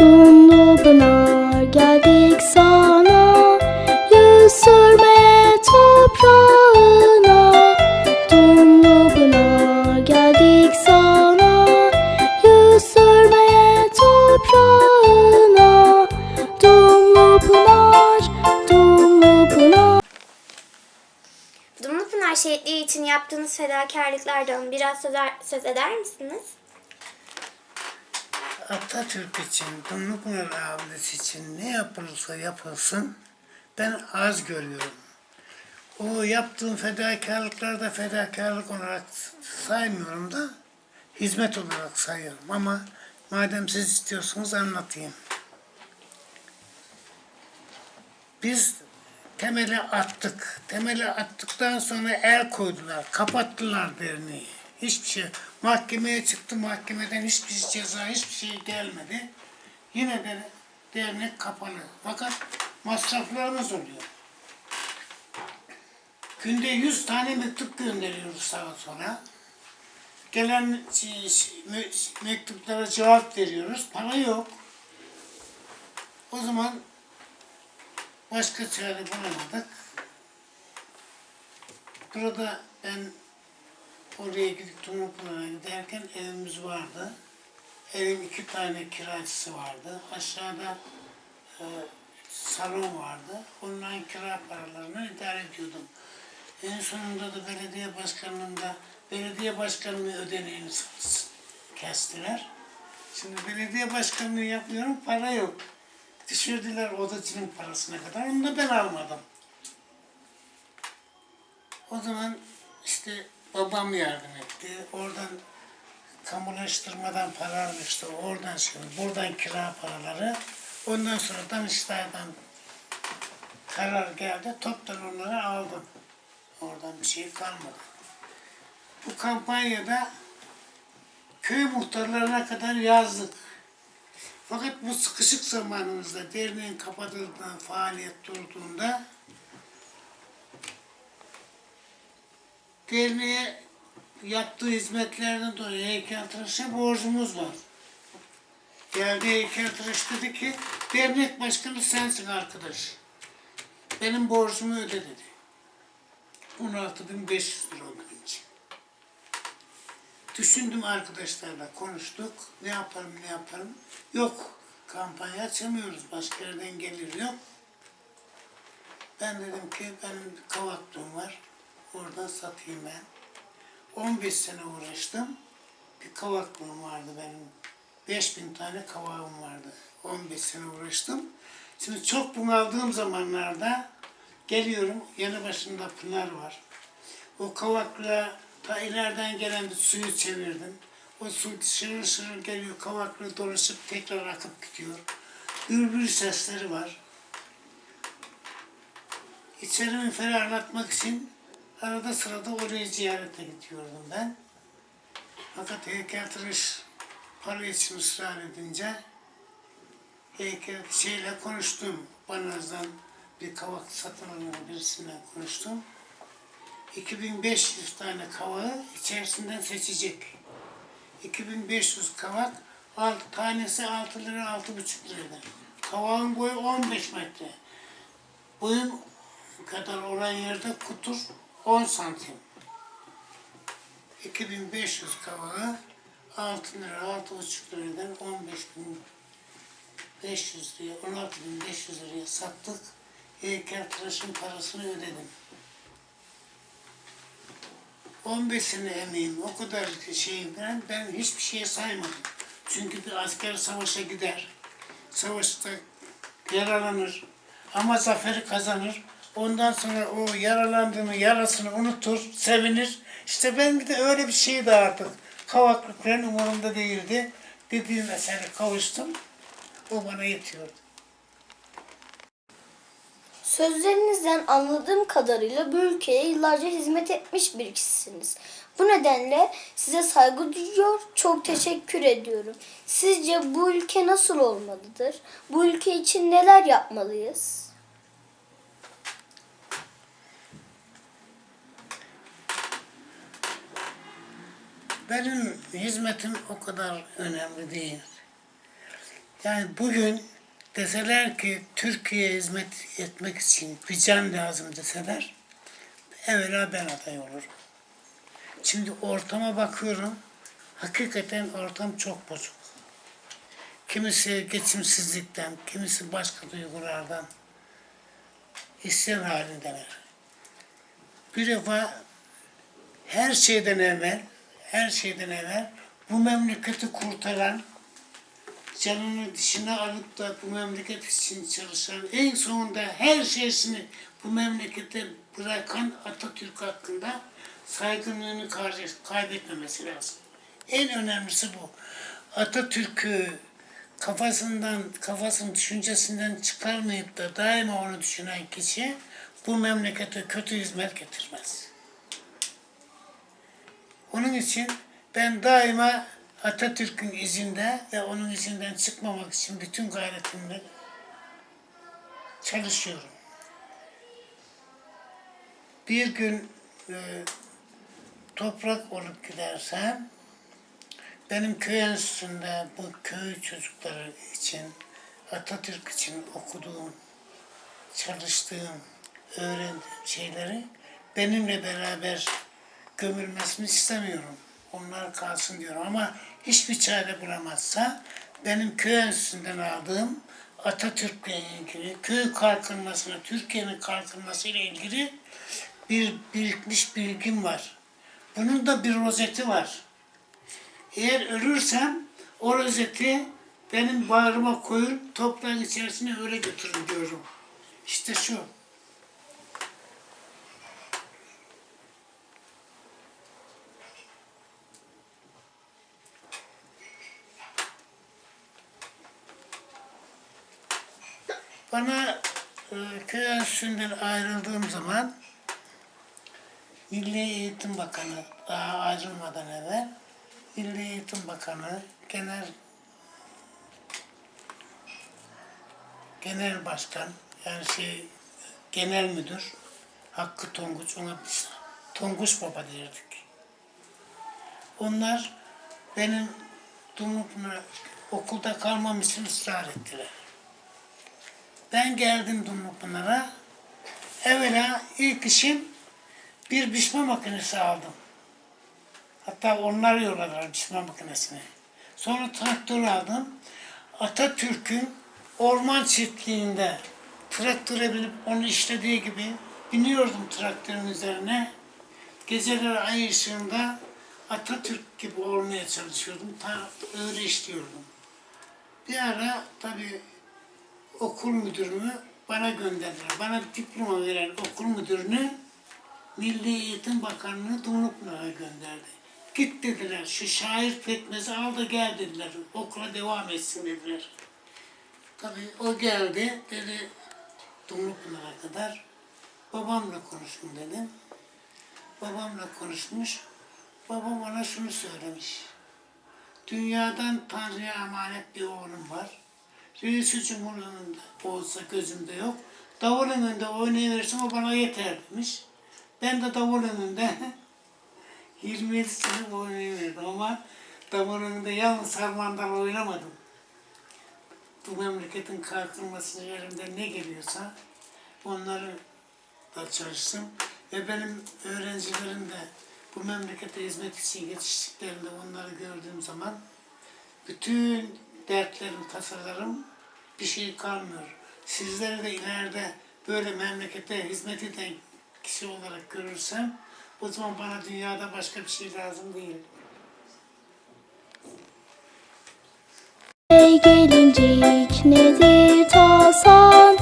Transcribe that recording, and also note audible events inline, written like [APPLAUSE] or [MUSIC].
Dumlu Pınar geldik sana. Yüz sürmeye toprağına. Dumlu Pınar geldik sana. Yüz sürmeye toprağına. Dumlu Pınar, Dumlu Pınar? Dumlupınar şehitliği için yaptığınız fedakarlıklardan biraz söz eder misiniz? Atatürk için, Dumlupınar abidesi için ne yapılırsa yapılsın ben az görüyorum. O yaptığım fedakarlıkları da fedakarlık olarak saymıyorum da hizmet olarak sayıyorum. Ama madem siz istiyorsunuz anlatayım. Biz temeli attık. Temeli attıktan sonra el koydular. Kapattılar derneği. Hiçbir şey. Mahkemeye çıktı. Mahkemeden hiçbir ceza, hiçbir şey gelmedi. Yine de dernek kapalı. Fakat masraflarımız oluyor. Günde 100 tane mektup gönderiyoruz sağa sola. Gelen şey- şey- me- mektuplara cevap veriyoruz. Para yok. O zaman Başka çare bulamadık. Burada ben oraya gidip Tumuklu'na giderken evimiz vardı. Evin iki tane kiracısı vardı. Aşağıda e, salon vardı. Onların kira paralarını idare ediyordum. En sonunda da belediye başkanlığında belediye başkanlığı ödeneğini kestiler. Şimdi belediye başkanlığı yapıyorum, para yok. Düşürdüler odacının parasına kadar, onu da ben almadım. O zaman işte babam yardım etti. Oradan kamulaştırmadan para almıştı. Oradan şimdi buradan kira paraları. Ondan sonra Danıştay'dan karar geldi. Toptan onları aldım. Oradan bir şey kalmadı. Bu kampanyada köy muhtarlarına kadar yazdık. Fakat bu sıkışık zamanımızda derneğin kapatıldığında, faaliyet durduğunda derneğe yaptığı hizmetlerden dolayı heykeltıraşa borcumuz var. Geldi heykeltıraş dedi ki dernek başkanı sensin arkadaş. Benim borcumu öde dedi. 16.500 lira o gün için. Düşündüm arkadaşlarla konuştuk. Ne yaparım ne yaparım. Yok kampanya açamıyoruz. Başka yerden gelir yok. Ben dedim ki benim kavaklığım var. Oradan satayım ben. 15 sene uğraştım. Bir kavaklığım vardı benim. 5000 tane kavağım vardı. 15 sene uğraştım. Şimdi çok bunaldığım zamanlarda geliyorum. Yanı başında Pınar var. O kavakla ta ileriden gelen bir suyu çevirdim. O su şırıl şırıl geliyor, kavakla dolaşıp tekrar akıp gidiyor. Bülbül sesleri var. İçerimi ferahlatmak için arada sırada orayı ziyarete gidiyordum ben. Fakat heykeltıraş para için ısrar edince heykel şeyle konuştum. Banaz'dan bir kavak satın alan birisiyle konuştum. 2500 tane kavağı içerisinden seçecek. 2500 kavak, alt, tanesi 6 lira, 6,5 lirada. Kavağın boyu 15 metre. Boyun kadar olan yerde kutur 10 santim. 2500 kavağı 6 lira, 6,5 liradan 15.500 liraya, 16.500 liraya sattık. Heykeltıraşın parasını ödedim. 15 sene emeğim, o kadar şeyim ben, ben hiçbir şeye saymadım. Çünkü bir asker savaşa gider, savaşta yaralanır ama zaferi kazanır. Ondan sonra o yaralandığını, yarasını unutur, sevinir. İşte ben de öyle bir şeydi artık. Kavaklıkların umurumda değildi. Dediğim esere kavuştum. O bana yetiyordu. Sözlerinizden anladığım kadarıyla bu ülkeye yıllarca hizmet etmiş bir kişisiniz. Bu nedenle size saygı duyuyor, çok teşekkür ediyorum. Sizce bu ülke nasıl olmalıdır? Bu ülke için neler yapmalıyız? Benim hizmetim o kadar önemli değil. Yani bugün deseler ki Türkiye'ye hizmet etmek için bir can lazım deseler evvela ben aday olurum. Şimdi ortama bakıyorum. Hakikaten ortam çok bozuk. Kimisi geçimsizlikten, kimisi başka duygulardan isyan halindeler. Bir defa her şeyden evvel, her şeyden evvel bu memleketi kurtaran, canını dişine alıp da bu memleket için çalışan, en sonunda her şeysini bu memlekete bırakan Atatürk hakkında saygınlığını kay- kaybetmemesi lazım. En önemlisi bu. Atatürk'ü kafasından, kafasının düşüncesinden çıkarmayıp da daima onu düşünen kişi bu memlekete kötü hizmet getirmez. Onun için ben daima Atatürk'ün izinde ve onun izinden çıkmamak için bütün gayretimle çalışıyorum. Bir gün e, toprak olup gidersem benim köy enstitüsünde bu köy çocukları için Atatürk için okuduğum, çalıştığım, öğrendiğim şeyleri benimle beraber gömülmesini istemiyorum. Onlar kalsın diyorum ama hiçbir çare bulamazsa benim köy enstitüsünden aldığım Atatürk'le ilgili, köy kalkınmasına, Türkiye'nin kalkınmasıyla ilgili bir birikmiş bilgim var. Bunun da bir rozeti var. Eğer ölürsem o rozeti benim bağrıma koyun, toprağın içerisine öyle götürün diyorum. İşte şu. Bana e, köy enstitüsünden ayrıldığım zaman Milli Eğitim Bakanı daha ayrılmadan evvel Milli Eğitim Bakanı genel genel başkan yani şey genel müdür Hakkı Tonguç ona biz Tonguç Baba derdik. Onlar benim Dumlupınar okulda kalmam için ısrar ettiler. Ben geldim Dumlupınar'a. Evvela ilk işim bir biçme makinesi aldım. Hatta onlar yolladılar biçme makinesini. Sonra traktör aldım. Atatürk'ün orman çiftliğinde traktöre binip onu işlediği gibi biniyordum traktörün üzerine. Geceleri ay ışığında Atatürk gibi olmaya çalışıyordum. Ta öyle işliyordum. Bir ara tabii okul müdürümü bana gönderdiler. Bana diploma veren okul müdürünü Milli Eğitim Bakanlığı Dumlupınar'a gönderdi. Git dediler, şu şair pekmezi al da gel dediler. Okula devam etsin dediler. Tabii o geldi, dedi Dumlupınar'a kadar. Babamla konuşun dedim. Babamla konuşmuş. Babam ona şunu söylemiş. Dünyadan Tanrı'ya emanet bir oğlum var. Reis-i Cumhur'un olsa gözümde yok. Davul önünde oynayıverirsin o bana yeter demiş. Ben de davul önünde [LAUGHS] 27 sene oynayıverdim ama davul önünde yalnız harmandan oynamadım. Bu memleketin kalkınmasına elimden ne geliyorsa onları da çalıştım. Ve benim öğrencilerim de bu memlekete hizmet için yetiştiklerinde onları gördüğüm zaman bütün dertlerim, tasalarım bir şey kalmıyor. Sizleri de ileride böyle memlekete hizmet eden kişi olarak görürsem o zaman bana dünyada başka bir şey lazım değil. Gelincik nedir tasan